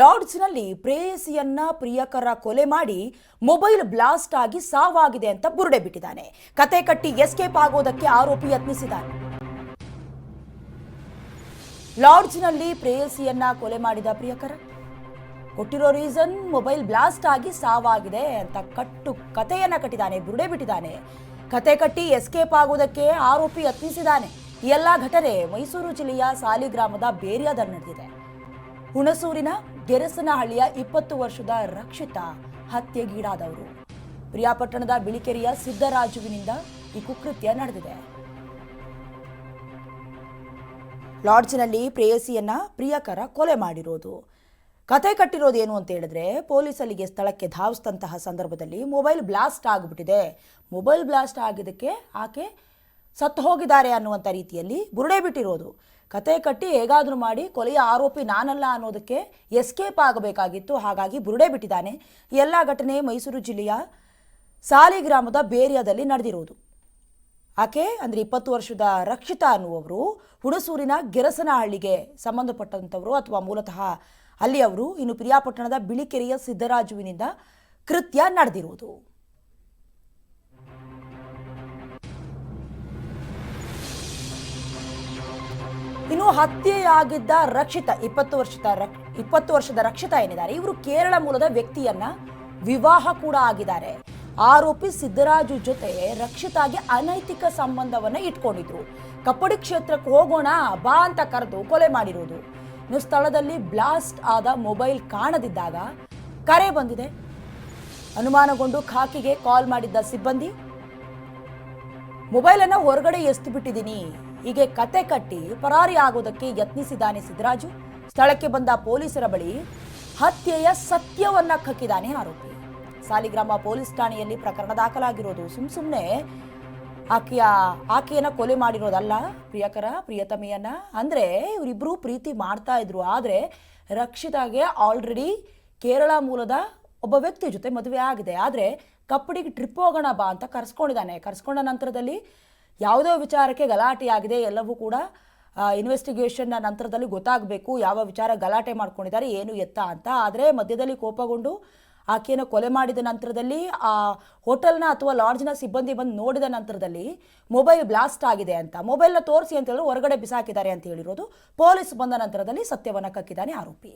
ಲಾರ್ಡ್ಸ್ನಲ್ಲಿ ಪ್ರೇಯಸಿಯನ್ನ ಪ್ರಿಯಕರ ಕೊಲೆ ಮಾಡಿ mobile blast ಆಗಿ ಸಾವಾಗಿದೆ ಅಂತ ಬುರುಡೆ ಬಿಟ್ಟಿದ್ದಾನೆ. ಕತೆ ಕಟ್ಟಿ ಎಸ್ಕೇಪ್ ಆಗೋದಕ್ಕೆ ಆರೋಪಿ ಯತ್ನಿಸಿದ್ದಾನೆ. ಲಾರ್ಡ್ಸ್ನಲ್ಲಿ ಪ್ರೇಯಸಿಯನ್ನ ಕೊಲೆ ಮಾಡಿದ ಪ್ರಿಯಕರ. ಕೊಟ್ಟಿರೋ ರೀಸನ್ ಮೊಬೈಲ್ ಬ್ಲಾಸ್ಟ್ ಆಗಿ ಸಾವಾಗಿದೆ ಅಂತ ಕಟ್ಟು ಕತೆಯನ್ನ ಕಟ್ಟಿದ್ದಾನೆ, ಬುರುಡೆ ಬಿಟ್ಟಿದ್ದಾನೆ. ಕತೆ ಕಟ್ಟಿ ಎಸ್ಕೇಪ್ ಆಗೋದಕ್ಕೆ ಆರೋಪಿ ಯತ್ನಿಸಿದ್ದಾನೆ. ಈ ಎಲ್ಲ ಘಟನೆ ಮೈಸೂರು ಜಿಲ್ಲೆಯ ಸಾಲಿಗ್ರಾಮದ ಬೇರಿಯಾದಲ್ಲಿ ನಡೆದಿದೆ. ಹುಣಸೂರಿನ ಗೆರಸನಹಳ್ಳಿಯ ಇಪ್ಪತ್ತು ವರ್ಷದ ರಕ್ಷಿತ ಹತ್ಯೆಗೀಡಾದವರು. ಪ್ರಿಯಾಪಟ್ಟಣದ ಬಿಳಿಕೆರೆಯ ಸಿದ್ದರಾಜುವಿನಿಂದ ಈ ಕುಕೃತ್ಯ ನಡೆದಿದೆ. ಲಾಡ್ಜ್ನಲ್ಲಿ ಪ್ರೇಯಸಿಯನ್ನ ಪ್ರಿಯಕರ ಕೊಲೆ ಮಾಡಿರೋದು. ಕತೆ ಕಟ್ಟಿರೋದು ಏನು ಅಂತ ಹೇಳಿದ್ರೆ ಪೊಲೀಸ್ ಅಲ್ಲಿಗೆ ಸ್ಥಳಕ್ಕೆ ಧಾವಿಸಿದಂತಹ ಸಂದರ್ಭದಲ್ಲಿ ಮೊಬೈಲ್ ಬ್ಲಾಸ್ಟ್ ಆಗಿಬಿಟ್ಟಿದೆ. ಮೊಬೈಲ್ ಬ್ಲಾಸ್ಟ್ ಆಗಿದ್ದಕ್ಕೆ ಆಕೆ ಸತ್ತು ಹೋಗಿದ್ದಾರೆ ಅನ್ನುವಂಥ ರೀತಿಯಲ್ಲಿ ಬುರುಡೆ ಬಿಟ್ಟಿರೋದು. ಕತೆ ಕಟ್ಟಿ ಹೇಗಾದರೂ ಮಾಡಿ ಕೊಲೆಯ ಆರೋಪಿ ನಾನಲ್ಲ ಅನ್ನೋದಕ್ಕೆ ಎಸ್ಕೇಪ್ ಆಗಬೇಕಾಗಿತ್ತು. ಹಾಗಾಗಿ ಬುರುಡೆ ಬಿಟ್ಟಿದ್ದಾನೆ. ಎಲ್ಲ ಘಟನೆ ಮೈಸೂರು ಜಿಲ್ಲೆಯ ಸಾಲಿಗ್ರಾಮದ ಬೇರಿಯಾದಲ್ಲಿ ನಡೆದಿರುವುದು. ಆಕೆ ಅಂದರೆ ಇಪ್ಪತ್ತು ವರ್ಷದ ರಕ್ಷಿತಾ ಅನ್ನುವರು ಹುಣಸೂರಿನ ಗೆರಸನಹಳ್ಳಿಗೆ ಸಂಬಂಧಪಟ್ಟಂಥವರು ಅಥವಾ ಮೂಲತಃ ಅಲ್ಲಿಯವರು ಇನ್ನು ಪ್ರಿಯಾಪಟ್ಟಣದ ಬಿಳಿಕೆರೆಯ ಸಿದ್ದರಾಜುವಿನಿಂದ ಕೃತ್ಯ ನಡೆದಿರುವುದು. ಇನ್ನು ಹತ್ಯೆಯಾಗಿದ್ದ ರಕ್ಷಿತ ಇಪ್ಪತ್ತು ವರ್ಷದ ಇಪ್ಪತ್ತು ವರ್ಷದ ರಕ್ಷಿತ ಏನಿದ್ದಾರೆ? ಇವರು ಕೇರಳ ಮೂಲದ ವ್ಯಕ್ತಿಯನ್ನ ವಿವಾಹ ಕೂಡ ಆಗಿದ್ದಾರೆ. ಆರೋಪಿ ಸಿದ್ದರಾಜು ಜೊತೆ ರಕ್ಷಿತಾಗೆ ಅನೈತಿಕ ಸಂಬಂಧವನ್ನ ಇಟ್ಕೊಂಡಿದ್ರು. ಕಪ್ಪಡಿ ಕ್ಷೇತ್ರಕ್ಕೆ ಹೋಗೋಣ, ಬಾ ಅಂತ ಕರೆದು ಕೊಲೆ ಮಾಡಿರೋದು. ಇನ್ನು ಸ್ಥಳದಲ್ಲಿ ಬ್ಲಾಸ್ಟ್ ಆದ ಮೊಬೈಲ್ ಕಾಣದಿದ್ದಾಗ ಕರೆ ಬಂದಿದೆ. ಅನುಮಾನಗೊಂಡು ಖಾಕಿಗೆ ಕಾಲ್ ಮಾಡಿದ್ದ ಸಿಬ್ಬಂದಿ ಮೊಬೈಲನ್ನು ಹೊರಗಡೆ ಎಸ್ತು ಬಿಟ್ಟಿದ್ದೀನಿ ಹೀಗೆ ಕತೆ ಕಟ್ಟಿ ಪರಾರಿ ಆಗೋದಕ್ಕೆ ಯತ್ನಿಸಿದ್ದಾನೆ ಸಿದ್ದರಾಜು ಸ್ಥಳಕ್ಕೆ ಬಂದ ಪೊಲೀಸರ ಬಳಿ ಹತ್ಯೆಯ ಸತ್ಯವನ್ನ ಕಕ್ಕಿದ್ದಾನೆ ಆರೋಪಿ. ಸಾಲಿಗ್ರಾಮ ಪೊಲೀಸ್ ಠಾಣೆಯಲ್ಲಿ ಪ್ರಕರಣ ದಾಖಲಾಗಿರೋದು ಸುಮ್ ಸುಮ್ಮನೆ ಆಕೆಯ, ಆಕೆಯನ್ನ ಕೊಲೆ ಮಾಡಿರೋದಲ್ಲ ಪ್ರಿಯಕರ, ಪ್ರಿಯತಮೆಯನ್ನ. ಅಂದ್ರೆ ಇವರಿಬ್ರು ಪ್ರೀತಿ ಮಾಡ್ತಾ ಇದ್ರು. ಆದ್ರೆ ರಕ್ಷಿತಾಗೆ ಆಲ್ರೆಡಿ ಕೇರಳ ಮೂಲದ ಒಬ್ಬ ವ್ಯಕ್ತಿ ಜೊತೆ ಮದುವೆ ಆಗಿದೆ. ಆದರೆ ಕಪ್ಪಡಿಗೆ ಟ್ರಿಪ್ ಹೋಗೋಣ ಬಾ ಅಂತ ಕರ್ಸ್ಕೊಂಡಿದ್ದಾನೆ. ಕರ್ಸ್ಕೊಂಡ ನಂತರದಲ್ಲಿ ಯಾವುದೋ ವಿಚಾರಕ್ಕೆ ಗಲಾಟೆ ಆಗಿದೆ ಎಲ್ಲವೂ ಕೂಡ ಇನ್ವೆಸ್ಟಿಗೇಷನ್ನ ನಂತರದಲ್ಲಿ ಗೊತ್ತಾಗಬೇಕು. ಯಾವ ವಿಚಾರ ಗಲಾಟೆ ಮಾಡ್ಕೊಂಡಿದ್ದಾರೆ, ಏನು ಎತ್ತ ಅಂತ. ಆದರೆ ಮಧ್ಯದಲ್ಲಿ ಕೋಪಗೊಂಡು ಆಕೆಯನ್ನು ಕೊಲೆ ಮಾಡಿದ ನಂತರದಲ್ಲಿ, ಆ ಹೋಟೆಲ್ನ ಅಥವಾ ಲಾಡ್ಜ್ನ ಸಿಬ್ಬಂದಿ ಬಂದು ನೋಡಿದ ನಂತರದಲ್ಲಿ ಮೊಬೈಲ್ ಬ್ಲಾಸ್ಟ್ ಆಗಿದೆ ಅಂತ. ಮೊಬೈಲ್ನ ತೋರಿಸಿ ಅಂತ ಹೇಳಿದ್ರು ಹೊರಗಡೆ ಬಿಸಾಕಿದ್ದಾರೆ ಅಂತ ಹೇಳಿರೋದು. ಪೊಲೀಸ್ ಬಂದ ನಂತರದಲ್ಲಿ ಸತ್ಯವನ್ನು ಕಕ್ಕಿದ್ದಾನೆ ಆರೋಪಿ.